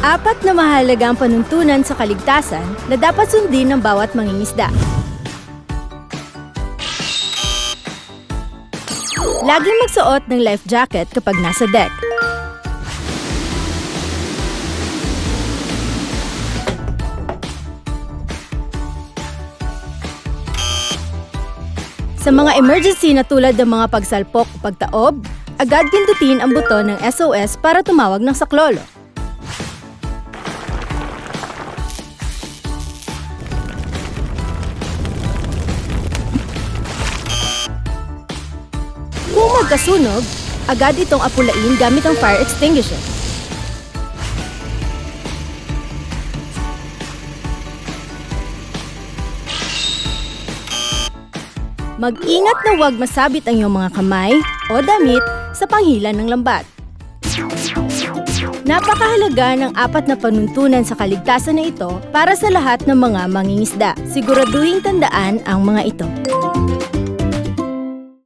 Apat na mahalagang panuntunan sa kaligtasan na dapat sundin ng bawat mangingisda. Laging magsuot ng life jacket kapag nasa deck. Sa mga emergency na tulad ng mga pagsalpok o pagtaob, agad pindutin ang buton ng SOS para tumawag ng saklolo. Kung magkasunog, agad itong apulain gamit ang fire extinguisher. Mag-ingat na huwag masabit ang iyong mga kamay o damit sa panghilan ng lambat. Napakahalaga ng apat na panuntunan sa kaligtasan na ito para sa lahat ng mga mangingisda. Siguraduhin tandaan ang mga ito.